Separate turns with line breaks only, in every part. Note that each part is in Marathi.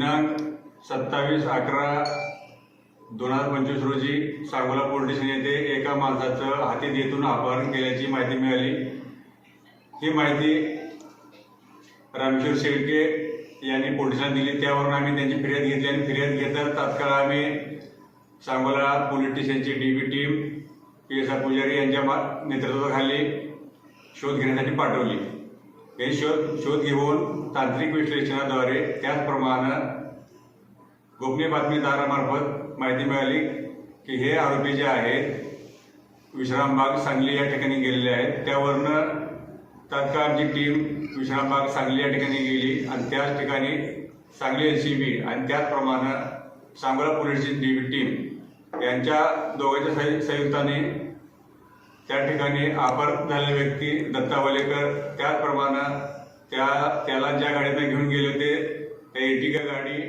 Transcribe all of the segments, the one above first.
दिनांक सत्तावीस अकरा दोन हजार पंचवीस रोजी सांगोला पोलीस स्टेशन येथे एका माणसाचं हाती देतून अपहरण केल्याची माहिती मिळाली. ही माहिती रामेश्वर शेळके यांनी पोलिसांना दिली. त्यावरून आम्ही त्यांची फिर्याद घेतली आणि फिर्याद घेता तात्काळ आम्ही Sangola police स्टेशनची D B team P S R Pujari यांच्या मा- नेतृत्वाखाली शोध घेण्यासाठी पाठवली. हे शोध शोध घेऊन तांत्रिक विश्लेषणाद्वारे त्याचप्रमाणे गोपनीय बातमीदारामार्फत माहिती मिळाली की हे आरोपी जे आहेत विश्रामबाग सांगली या ठिकाणी गेलेले आहेत. त्यावरनं तात्काळ आमची टीम विश्रामबाग सांगली या ठिकाणी गेली आणि त्याच ठिकाणी सांगली एल सी बी आणि त्याचप्रमाणे सांगोला पोलीसची डी टीम यांच्या दोघांच्या संयुक्ताने त्या ठिकाणी अपहरण झालेले व्यक्ती दत्ता वलेकर त्याचप्रमाणे त्या त्याला ज्या गाडीतनं घेऊन गेले होते त्या एटिका गाडी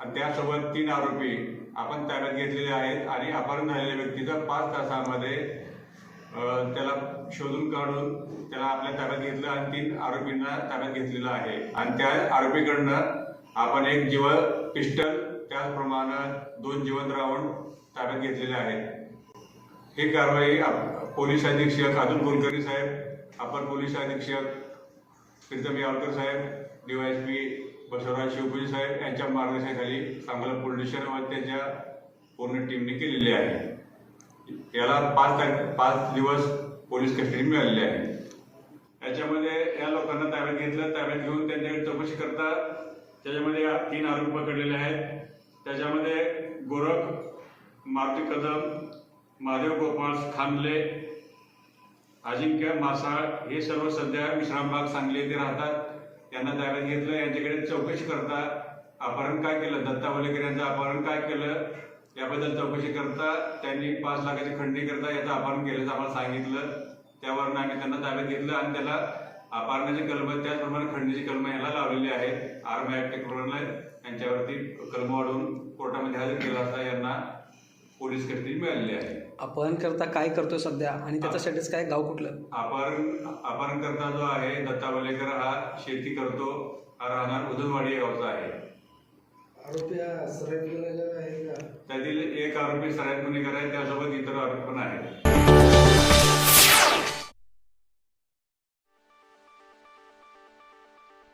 आणि त्यासोबत तीन आरोपी आपण ताब्यात घेतलेले आहेत आणि अपहरण झालेल्या व्यक्तीचा पाच तासामध्ये त्याला शोधून काढून त्याला आपल्या ताब्यात घेतलं आणि तीन आरोपींना ताब्यात घेतलेलं आहे. आणि त्या आरोपीकडनं आपण एक जीव पिस्टल त्याचप्रमाणे दोन जिवंत राऊंड ताब्यात घेतलेले आहेत. ही कारवाई आप- पोलीस अधीक्षक अतुल कुलकर्णी साहेब अपर पोलीस अधीक्षक प्रीतम यावकर साहेब डीवायएसपी बसवराज शिवपुजी साहेब यांच्या मार्गदर्शनाखाली सांगोला पोलीस स्टेशन व पूर्ण टीमने केलेली आहे. याला पाच तारीख पाच दिवस पोलीस कस्टडी मिळालेली आहे. याच्यामध्ये या लोकांना ताब्यात घेतलं ताब्यात घेऊन त्यांच्याकडे चौकशी करतात त्याच्यामध्ये या तीन आरोपी पकडलेले आहेत. त्याच्यामध्ये गोरख मारुती कदम महादेव गोपाळ खानले अजिंक्य मासाळ हे सर्व सध्या विश्रामबाग सांगली येथे राहतात. यांना ताब्यात घेतलं. यांच्याकडे चौकशी करता अपहरण काय केलं? दत्ता वलेकर यांचं अपहरण काय केलं? याबद्दल चौकशी करता त्यांनी पाच लाखाची खंडणी करता याचं अपहरण केल्याचं आम्हाला सांगितलं. त्यावरून आम्ही त्यांना ताब्यात घेतलं आणि त्याला अपहरणाची कलम त्याचप्रमाणे खंडणीची कलम याला लावलेली आहेत. आर्म ऍक्ट प्रमाणे यांच्यावरती कलम वाढवून कोर्टामध्ये हजर केला असता यांना. पोलीस कस्टडी मिळालेली आहे.
अपहरण करता काय करतोय सध्या? आणि त्याचं स्टेटस काय? गाव कुठलं?
अपहरण अपहरणकर्ता जो आहे दत्ता वलेकर हा शेती करतो. हा राहणार उदनवाडी या गावचा आहे.
आरोपी सराईत गुन्हेगार आहे का?
त्यातील एक आरोपी सराईत गुन्हेगार आहे. त्यासोबत इतर आरोपी पण आहेत.